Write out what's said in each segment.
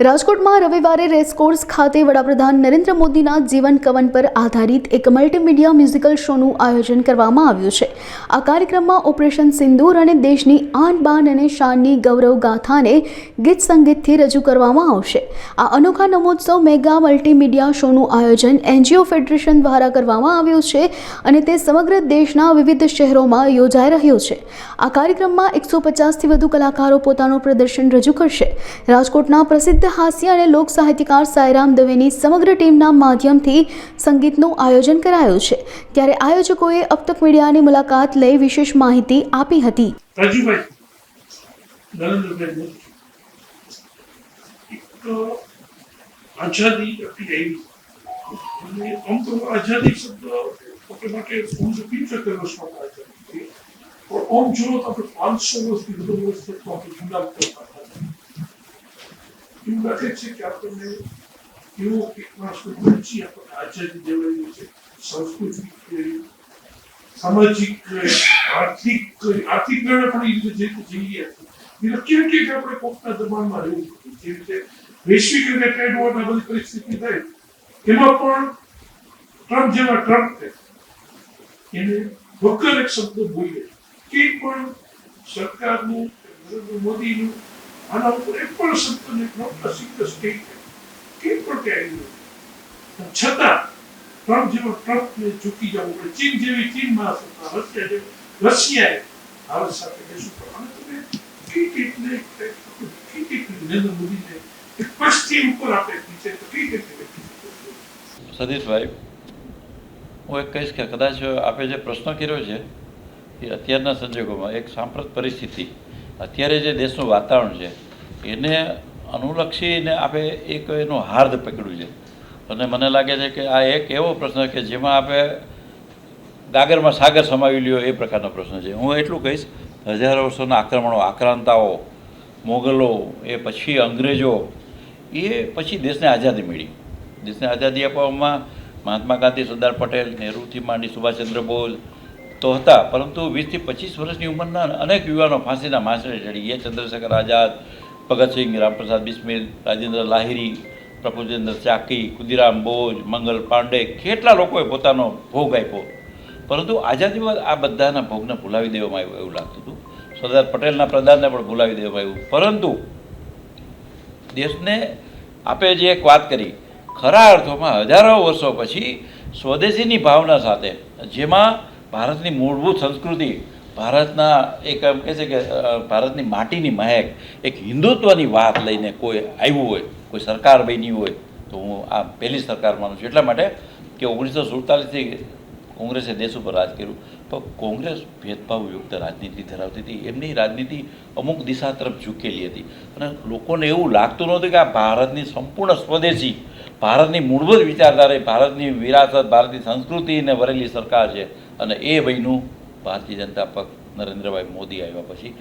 રાજકોટમાં રવિવારે રેસકોર્સ ખાતે વડાપ્રધાન નરેન્દ્ર મોદીના જીવન કવન પર આધારિત એક મલ્ટીમીડિયા મ્યુઝિકલ શોનું આયોજન કરવામાં આવ્યું છે. આ કાર્યક્રમમાં ઓપરેશન સિંદૂર અને દેશની આન બાન અને શાનની ગૌરવ ગાથાને ગીત સંગીતથી રજૂ કરવામાં આવશે. આ અનોખા નમોત્સવ મેગા મલ્ટીમીડિયા શોનું આયોજન એનજીઓ ફેડરેશન દ્વારા કરવામાં આવ્યું છે અને તે સમગ્ર દેશના વિવિધ શહેરોમાં યોજાઈ રહ્યું છે. આ કાર્યક્રમમાં એકસો પચાસથી વધુ કલાકારો પોતાનું પ્રદર્શન રજૂ કરશે. રાજકોટના પ્રસિદ્ધ હાસ્ય અને લોક સાહિત્યકાર સાયરામ દવેની સમગ્ર ટીમના માધ્યમથી સંગીતનું આયોજન કરાયું છે. ત્યારે આયોજકોએ અબતક મીડિયાની મુલાકાત લઈ વિશેષ માહિતી આપી હતી. પણ આમ જો આપણે પાંચસો વર્ષથી વધુ વર્ષ આપણે ગુલામ કરતા એવું છે કે આપણને એવો એક માણસનો રુચિ આપણને આઝાદી દેવાયેલી છે સાંસ્કૃતિક સામાજિક આર્થિક આર્થિક મેળે પણ એ રીતે જે રીતે જઈએ એટલે કેમ કે આપણે કોકના દબાણમાં રહેવું પડે જે રીતે વૈશ્વિક રીતે ટ્રેડ વોર આ બધી પરિસ્થિતિ થાય એમાં પણ ટ્રમ્પ જેવા ટ્રમ્પ છે એને વગર એક શબ્દ બોલે કે પણ સરકારનું નરેન્દ્ર મોદીનું આના ઉપર એક પણ શબ્દને નોટ સિંગલ સ્ટેટ કે પણ ક્યાંય નહીં છતાં ટ્રમ્પ જેવો ટ્રમ્પને ઝૂકી જવું પડે ચીન જેવી ચીનમાં સત્તા રશિયા જેવી રશિયાએ ભારત સાથે પડે અને તમે કઈ રીતને કઈ કઈ નરેન્દ્ર મોદીને એક પશ્ચિમ ઉપર આપણે નીચે હું એક કહીશ કે કદાચ આપે જે પ્રશ્ન કર્યો છે, એ અત્યારના સંજોગોમાં એક સાંપ્રત પરિસ્થિતિ અત્યારે જે દેશનું વાતાવરણ છે, એને અનુલક્ષીને આપણે એક એનું હાર્દ પકડ્યું છે. અને મને લાગે છે કે આ એક એવો પ્રશ્ન કે જેમાં આપણે ગાગરમાં સાગર સમાવી લ્યો એ પ્રકારનો પ્રશ્ન છે. હું એટલું કહીશ, હજારો વર્ષોના આક્રમણો, આક્રાંતાઓ, મોગલો, એ પછી અંગ્રેજો, એ પછી દેશને આઝાદી મળી. દેશને આઝાદી આપવામાં મહાત્મા ગાંધી, સરદાર પટેલ, નહેરુથી માંડી સુભાષચંદ્ર બોઝ તો હતા. પરંતુ વીસથી પચીસ વર્ષની ઉંમરના અનેક યુવાનો ફાંસીના માસરે ચડી ગયા. ચંદ્રશેખર આઝાદ, ભગતસિંહ, રામપ્રસાદ બિસ્મિલ, રાજેન્દ્ર લાહિરી પ્રફુલચંદ્ર ચાકી કુદીરામ બોઝ, મંગલ પાંડે કેટલા લોકોએ પોતાનો ભોગ આપ્યો? પરંતુ આઝાદી બાદ આ બધાના ભોગને ભૂલાવી દેવામાં આવ્યું એવું લાગતું હતું. સરદાર પટેલના પ્રદાનને પણ ભૂલાવી દેવામાં આવ્યું. પરંતુ દેશને આપે જે એક વાત કરી, ખરા અર્થોમાં હજારો વર્ષો પછી સ્વદેશીની ભાવના સાથે, જેમાં ભારતની મૂળભૂત સંસ્કૃતિ, ભારતના એક એમ કહે છે કે ભારતની માટીની મહેક, એક હિન્દુત્વની વાત લઈને કોઈ આવ્યું હોય, કોઈ સરકાર બની હોય, તો હું આ પહેલી સરકાર માનું છું. એટલા માટે કે ઓગણીસો સુડતાલીસથી કોંગ્રેસે દેશ ઉપર રાજ કર્યું. પણ કોંગ્રેસ ભેદભાવયુક્ત રાજનીતિ ધરાવતી હતી. એમની રાજનીતિ અમુક દિશા તરફ ઝૂકેલી હતી. અને લોકોને એવું લાગતું નહોતું કે આ ભારતની સંપૂર્ણ સ્વદેશી, ભારતની મૂળભૂત વિચારધારા ભારતની વિરાસત, ભારતની સંસ્કૃતિને વરેલી સરકાર છે. અને એ વયનું ભારતીય જનતા પક્ષ નરેન્દ્રભાઈ મોદી આવ્યા પછી.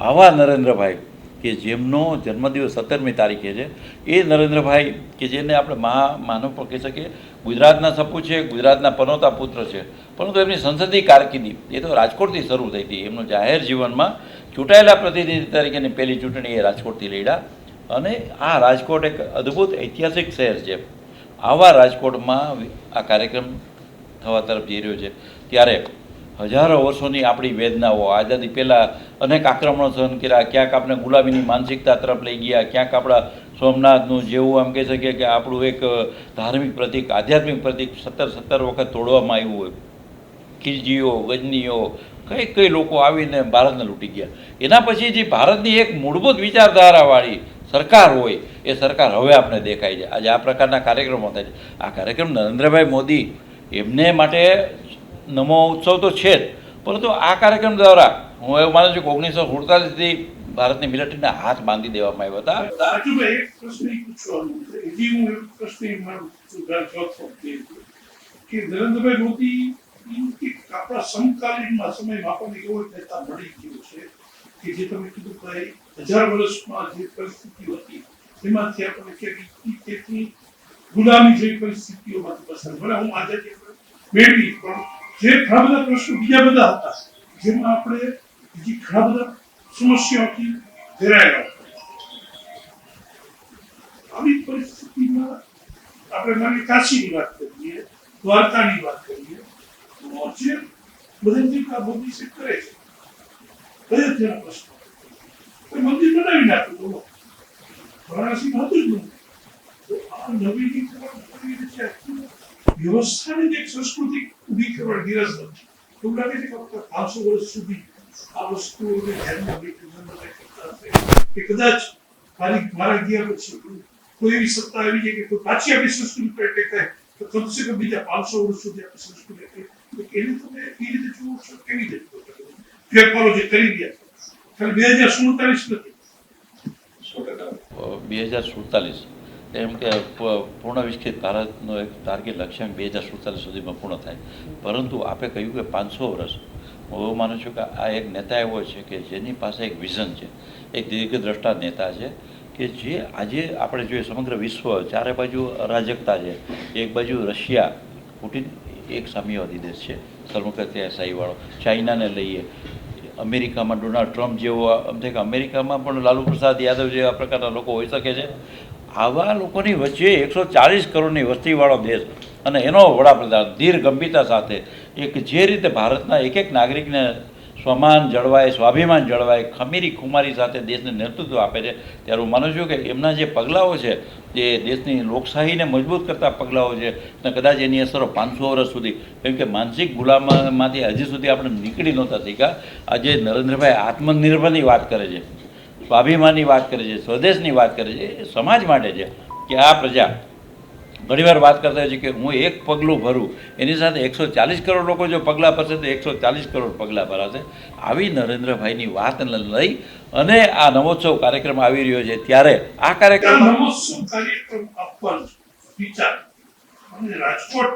આવા નરેન્દ્રભાઈ કે જેમનો જન્મદિવસ સત્તરમી તારીખે છે, એ નરેન્દ્રભાઈ કે જેને આપણે મહા માનવ પણ કહી શકીએ ગુજરાતના સપૂત છે, ગુજરાતના પનોતા પુત્ર છે. પરંતુ એમની સંસદીય કારકિર્દી, એ તો રાજકોટથી શરૂ થઈ હતી. એમનું જાહેર જીવનમાં ચૂંટાયેલા પ્રતિનિધિ તરીકેની પહેલી ચૂંટણી એ રાજકોટથી લડ્યા. અને આ રાજકોટ એક અદ્ભુત ઐતિહાસિક શહેર છે. આવા રાજકોટમાં આ કાર્યક્રમ થવા તરફ જઈ રહ્યો છે. ત્યારે હજારો વર્ષોની આપણી વેદનાઓ, આઝાદી પહેલાં અનેક આક્રમણો સહન કર્યા. ક્યાંક આપણે ગુલામીની માનસિકતા તરફ લઈ ગયા. ક્યાંક આપણા સોમનાથનું જેવું આમ કહી શકીએ કે આપણું એક ધાર્મિક પ્રતિક, આધ્યાત્મિક પ્રતિક સત્તર સત્તર વખત તોડવામાં આવ્યું હોય. ખિલજીઓ, ગજનીઓ, કઈ કઈ લોકો આવીને ભારતને લૂંટી ગયા. એના પછી જે ભારતની એક મૂળભૂત વિચારધારાવાળી સરકાર હોય, એ સરકાર હવે આપણે દેખાય છે. આજે આ પ્રકારના કાર્યક્રમો થાય છે. આ કાર્યક્રમ નરેન્દ્રભાઈ મોદી એમને માટે નમો ઉત્સવ તો છે જ. પરંતુ આ કાર્યક્રમ દ્વારા હું એવું માનું છું કે ઓગણીસો સુડતાલીસથી ભારતની મિલિટરીના હાથ બાંધી દેવામાં આવ્યા હતા. નરેન્દ્રભાઈ મોદી હું જે ઘણા બધા પ્રશ્નો બીજા બધા હતા, જેમાં આપણે બીજી ઘણા બધા સમસ્યાઓથી ઘેરાયેલા આવી પરિસ્થિતિમાં આપણે માની કાશીની વાત કરીએ, દ્વારકાની વાત કરીએ, તો જે બધી આ મોદી સાહેબ કરે છે અયોધ્યાના પ્રશ્નો? મંદિર બનાવી નાખ્યું, બોલો. વારાણસીમાં હતું જ નહીં તો આ નવીનીકરણ વ્યવસ્થાની એક સંસ્કૃતિ ઊભી કરવાની ગિરજ નથી એવું લાગે છે કે આપણે પાંચસો વર્ષ સુધી આ વસ્તુઓને ધ્યાનમાં લઈ કરતા હશે કે કદાચ મારી મારા ગયા પછી કોઈ એવી સત્તા આવી જાય કે કોઈ પાછી આપણી સંસ્કૃતિ attack થાય તો કમસે કમ બીજા પાંચસો વર્ષ સુધી આપણી સંસ્કૃતિ તો એને તમે એ રીતે જુઓ છો કેવી રીતે છો? ફેરફારો જે કરી છે ખાલી બે હજાર સુડતાલીસ નથી બે હજાર સુડતાલીસ એમ કે પૂર્ણ વિકસિત ભારતનો એક ટાર્ગેટ લક્ષ્યાંક બે હજાર સુડતાલીસ સુધીમાં પૂર્ણ થાય. પરંતુ આપે કહ્યું કે પાંચસો વર્ષ. હું એવું માનું છું કે આ એક નેતા એવો છે કે જેની પાસે એક વિઝન છે. એક દીર્ઘદ્રષ્ટા નેતા છે કે જે આજે આપણે જોઈએ સમગ્ર વિશ્વ ચારે બાજુ અરાજકતા છે. એક બાજુ રશિયા, પુટિન, એક સામ્યવાદી દેશ છે. સર્વકત્યાશાહીવાળો ચાઇનાને લઈએ. અમેરિકામાં ડોનાલ્ડ ટ્રમ્પ જેવો, આમ કે અમેરિકામાં પણ લાલુ પ્રસાદ યાદવ જેવા પ્રકારના લોકો હોઈ શકે છે. આવા લોકોની વચ્ચે એકસો ચાલીસ કરોડની વસ્તીવાળો દેશ અને એનો વડાપ્રધાન ધીર ગંભીરતા સાથે એક જે રીતે ભારતના એક એક નાગરિકને સ્વમાન જળવાય, સ્વાભિમાન જળવાય, ખમીરી ખુમારી સાથે દેશને નેતૃત્વ આપે છે, ત્યારે હું માનું છું કે એમના જે પગલાઓ છે જે દેશની લોકશાહીને મજબૂત કરતા પગલાઓ છે અને કદાચ એની અસરો પાંચસો વર્ષ સુધી, કેમ કે માનસિક ગુલામમાંથી હજી સુધી આપણે નીકળી નહોતા શીખ્યા આજે નરેન્દ્રભાઈ આત્મનિર્ભરની વાત કરે છે. સ્વાભિમાનની વાત કરે છે, સ્વદેશની વાત કરે છે, એ સમાજ માટે છે કે આ પ્રજા ઘણીવાર વાત કરતા હોય છે કે હું એક પગલું ભરું, એની સાથે એકસો ચાલીસ કરોડ લોકો જો પગલાં ભરશે તો એકસો ચાલીસ કરોડ પગલાં ભરાશે. આવી નરેન્દ્રભાઈની વાતને લઈ અને આ નવોત્સવ કાર્યક્રમ આવી રહ્યો છે ત્યારે આ કાર્યક્રમ રાજકોટ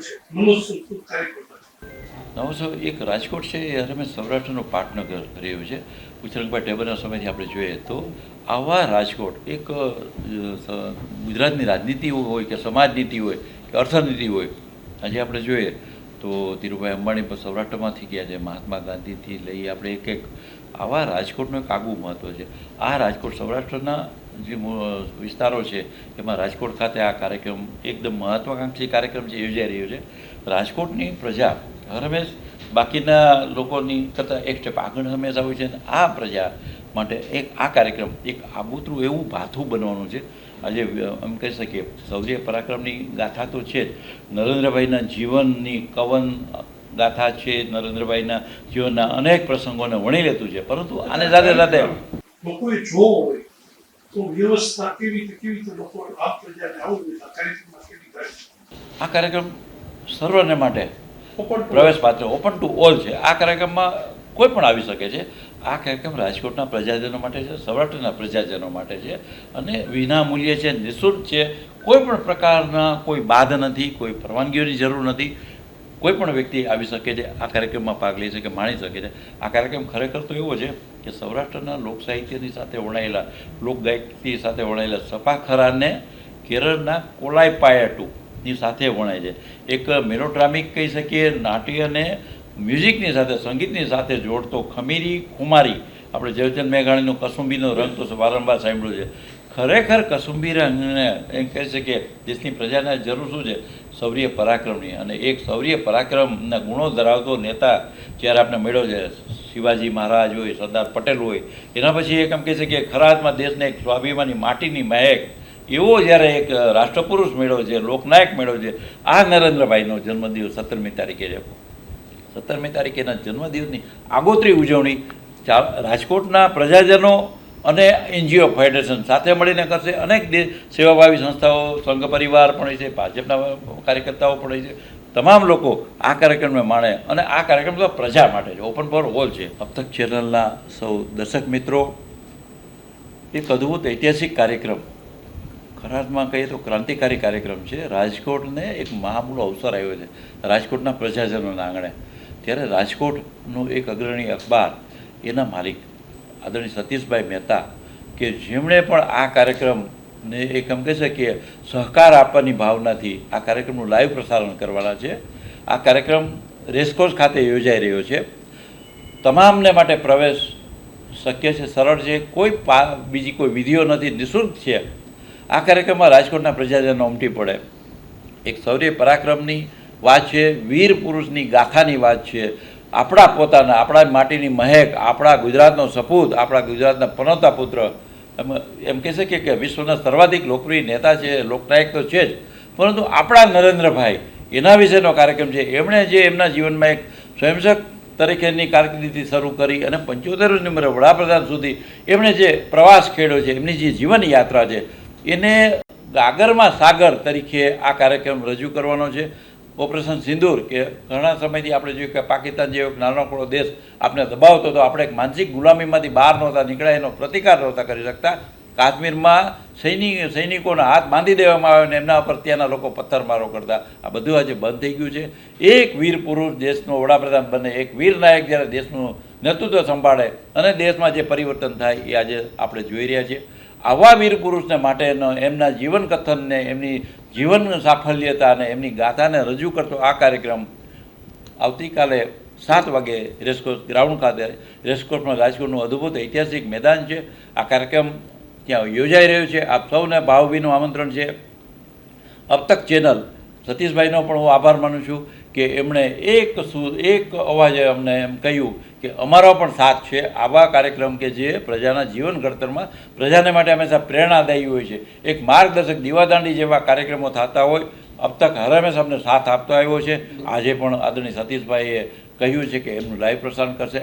છે કાર્યક્રમ. નવોત્સવ એક રાજકોટ છે, એ હરમેશ સૌરાષ્ટ્રનું પાટનગર રહ્યું છે. ઉછરંગભાઈ ટેબરના સમયથી આપણે જોઈએ તો આવા રાજકોટ એક ગુજરાતની રાજનીતિ હોય કે સમાજ નીતિ હોય કે અર્થનીતિ હોય, આજે આપણે જોઈએ તો ધીરુભાઈ અંબાણી સૌરાષ્ટ્રમાંથી ગયા છે, મહાત્મા ગાંધીથી લઈ આપણે એક એક આવા રાજકોટનું એક આગવું મહત્ત્વ છે. આ રાજકોટ સૌરાષ્ટ્રના જે વિસ્તારો છે, એમાં રાજકોટ ખાતે આ કાર્યક્રમ એકદમ મહત્વાકાંક્ષી કાર્યક્રમ છે, યોજાઈ રહ્યો છે. રાજકોટની પ્રજા હરમેશ બાકીના લોકોની કરતાં એક સ્ટેપ આગળ હંમેશા હોય છે અને આ પ્રજા માટે એક આ કાર્યક્રમ એક આબુતરું એવું ભાથું બનવાનું છે. આજે એમ કહી શકીએ શૌર્ય પરાક્રમની ગાથા તો છે જ. નરેન્દ્રભાઈના જીવનની કવન ગાથા છે નરેન્દ્રભાઈના જીવનના અનેક પ્રસંગોને વણી લેતું છે. પરંતુ આને સાથે સાથે લોકોએ જોવો હોય તો વ્યવસ્થા કેવી રીતે કેવી રીતે લોકો આ પ્રજાને આવું આ કાર્યક્રમમાં કેવી આ કાર્યક્રમ સર્વને માટે પ્રવેશ પાત્ર, ઓપન ટુ ઓલ છે. આ કાર્યક્રમમાં કોઈ પણ આવી શકે છે. આ કાર્યક્રમ રાજકોટના પ્રજાજનો માટે છે, સૌરાષ્ટ્રના પ્રજાજનો માટે છે અને વિના મૂલ્યે છે, નિઃશુલ્ક છે. કોઈ પણ પ્રકારના કોઈ બાધ નથી, કોઈ પરવાનગીઓની જરૂર નથી. કોઈ પણ વ્યક્તિ આવી શકે છે, આ કાર્યક્રમમાં ભાગ લઈ શકે માણી શકે છે. આ કાર્યક્રમ ખરેખર તો એવો છે કે સૌરાષ્ટ્રના લોક સાહિત્યની સાથે વણાયેલા લોકગાયકી સાથે વણાયેલા સપાખરાને કેરળના કોલાઈ પાયાટુ ની સાથે વણાય છે. એક મેલોડ્રામિક કહી શકીએ, નાટ્ય અને મ્યુઝિકની સાથે, સંગીતની સાથે જોડતો ખમીરી ખુમારી. આપણે જયચંદ મેઘાણીનો કસુંબીનો રંગ તો વારંવાર સાંભળ્યો છે. ખરેખર કસુંબી રંગને એમ કહી શકીએ, દેશની પ્રજાને જરૂર શું છે? શૌર્ય પરાક્રમની. અને એક શૌર્ય પરાક્રમના ગુણો ધરાવતો નેતા જ્યારે આપણે મળ્યો છે, શિવાજી મહારાજ હોય, સરદાર પટેલ હોય, એના પછી એક એમ કહી શકીએ, ખરા અર્થમાં દેશને એક સ્વાભિમાની માટીની મહેક એવો જ્યારે એક રાષ્ટ્રપુરુષ મેળો છે, લોકનાયક મેળો છે, આ નરેન્દ્રભાઈનો જન્મદિવસ સત્તરમી તારીખે છે. સત્તરમી તારીખેના જન્મદિવસની આગોતરી ઉજવણી રાજકોટના પ્રજાજનો અને એનજીઓ ફેડરેશન સાથે મળીને કરશે. અનેક સેવાભાવી સંસ્થાઓ, સંઘ પરિવાર પણ હોય છે, ભાજપના કાર્યકર્તાઓ પણ હોય છે. તમામ લોકો આ કાર્યક્રમને માણે અને આ કાર્યક્રમ તો પ્રજા માટે છે, ઓપન ફોર ઓલ છે. અબતક ચેનલના સૌ દર્શક મિત્રો, એક અદ્ભુત ઐતિહાસિક કાર્યક્રમ ખરા અર્થમાં કહીએ તો ક્રાંતિકારી કાર્યક્રમ છે. રાજકોટને એક મહામૂલો અવસર આવ્યો છે. રાજકોટના પ્રજાજનોના આંગણે. ત્યારે રાજકોટનું એક અગ્રણી અખબાર, એના માલિક આદરણીય સતીશભાઈ મહેતા, કે જેમણે પણ આ કાર્યક્રમને એક એમ કહી શકીએ સહકાર આપવાની ભાવનાથી આ કાર્યક્રમનું લાઈવ પ્રસારણ કરવાના છે. આ કાર્યક્રમ રેસકોર્સ ખાતે યોજાઈ રહ્યો છે. તમામને માટે પ્રવેશ શક્ય છે, સરળ છે. કોઈ પા, બીજી કોઈ વિધિઓ નથી. નિઃશુલ્ક છે. આ કાર્યક્રમમાં રાજકોટના પ્રજાજનો ઉમટી પડે. એક શૌર્ય પરાક્રમની વાત છે, વીર પુરુષની ગાથાની વાત છે. આપણા પોતાના, આપણા માટીની મહેક, આપણા ગુજરાતનો સપૂત, આપણા ગુજરાતના પનોતા પુત્ર. એમ એમ કહેશે કે વિશ્વના સર્વાધિક લોકપ્રિય નેતા છે, લોકનાયક તો છે જ. પરંતુ આપણા નરેન્દ્રભાઈ, એના વિશેનો કાર્યક્રમ છે. એમણે જે એમના જીવનમાં એક સ્વયંસેવક તરીકેની કારકિર્દીથી શરૂ કરી અને પંચોતેર ઉંમરે વડાપ્રધાન સુધી એમણે જે પ્રવાસ ખેડ્યો છે, એમની જે જીવન યાત્રા છે એને ગાગરમાં સાગર તરીકે આ કાર્યક્રમ રજૂ કરવાનો છે. ઓપરેશન સિંદૂર, કે ઘણા સમયથી આપણે જોયું કે પાકિસ્તાન જેવો એક નાનકડો દેશ આપણે દબાવતો હતો. આપણે એક માનસિક ગુલામીમાંથી બહાર નહોતા નીકળ્યા, એનો પ્રતિકાર નહોતા કરી શકતા. કાશ્મીરમાં સૈનિક સૈનિકોના હાથ બાંધી દેવામાં આવે અને એમના પર ત્યાંના લોકો પથ્થરમારો કરતા. આ બધું આજે બંધ થઈ ગયું છે. એક વીર પુરુષ દેશનો વડાપ્રધાન બને, એક વીર નાયક જ્યારે દેશનું નેતૃત્વ સંભાળે અને દેશમાં જે પરિવર્તન થાય એ આજે આપણે જોઈ રહ્યા છીએ. આવા વીર પુરુષને માટેનો એમના જીવન કથનને એમની જીવન સાફલ્યતાને એમની ગાથાને રજૂ કરતો આ કાર્યક્રમ આવતીકાલે સાત વાગે રેસકોર્સ ગ્રાઉન્ડ ખાતે રેસકોર્સમાં રાજકોટનું અદ્ભુત ઐતિહાસિક મેદાન છે. આ કાર્યક્રમ ત્યાં યોજાઈ રહ્યો છે. આપ સૌને ભાવભીનું આમંત્રણ છે. અબતક ચેનલ સતીશભાઈનો પણ હું આભાર માનું છું. કે એમણે એક સૂર એક અવાજે અમને એમ કહ્યું કે અમારો પણ સાથ છે. આવા કાર્યક્રમ કે જે પ્રજાના જીવન ઘડતરમાં પ્રજાને માટે હંમેશા પ્રેરણાદાયી હોય છે. એક માર્ગદર્શક દીવાદાંડી જેવા કાર્યક્રમો થતા હોય અબ તક હર હંમેશા અમને સાથ આપતો આવ્યો છે. આજે પણ આદરણીય સતીશભાઈએ કહ્યું છે કે એમનું લાઈવ પ્રસારણ કરશે.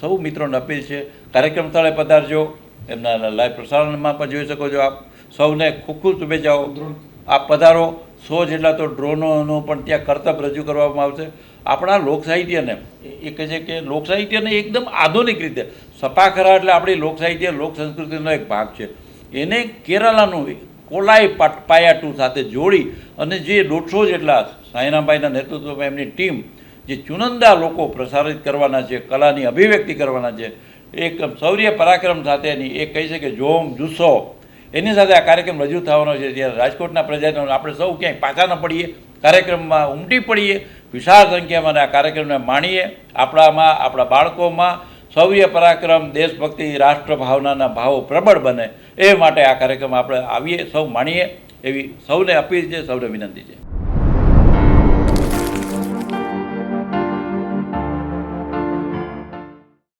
સૌ મિત્રોને અપીલ છે કાર્યક્રમ સ્થળે પધારજો. એમના લાઈવ પ્રસારણમાં પણ જોઈ શકો છો આપ. સૌને ખૂબ ખૂબ શુભેચ્છાઓ. આપ પધારો. સો જેટલા તો ડ્રોનોનો પણ ત્યાં કરતબ રજૂ કરવામાં આવશે. આપણા લોક સાહિત્યને એ કહે છે કે લોક સાહિત્યને એકદમ આધુનિક રીતે, સપાખરા એટલે આપણી લોક સાહિત્ય લોક સંસ્કૃતિનો એક ભાગ છે. એને કેરાલાનું કોલાઈ પાયાટુ સાથે જોડી અને જે દોઢસો જેટલા સાયનાભાઈના નેતૃત્વમાં એમની ટીમ, જે ચુનંદા લોકો પ્રસારિત કરવાના છે, કલાની અભિવ્યક્તિ કરવાના છે એક શૌર્ય પરાક્રમ સાથેની એ કહી છે કે જોમ જુસ્સો એની સાથે આ કાર્યક્રમ રજૂ થવાનો છે. જ્યારે રાજકોટના પ્રજાજનો આપણે સૌ ક્યાંય પાછા ન પડીએ, કાર્યક્રમમાં ઉમટી પડીએ, વિશાળ સંખ્યામાં આ કાર્યક્રમને માણીએ. આપણામાં, આપણા બાળકોમાં શૌર્ય પરાક્રમ, દેશભક્તિ રાષ્ટ્ર ભાવનાના ભાવો પ્રબળ બને. એ માટે આ કાર્યક્રમ આપણે આવીએ, સૌ માણીએ. એવી સૌને અપીલ છે, સૌને વિનંતી છે.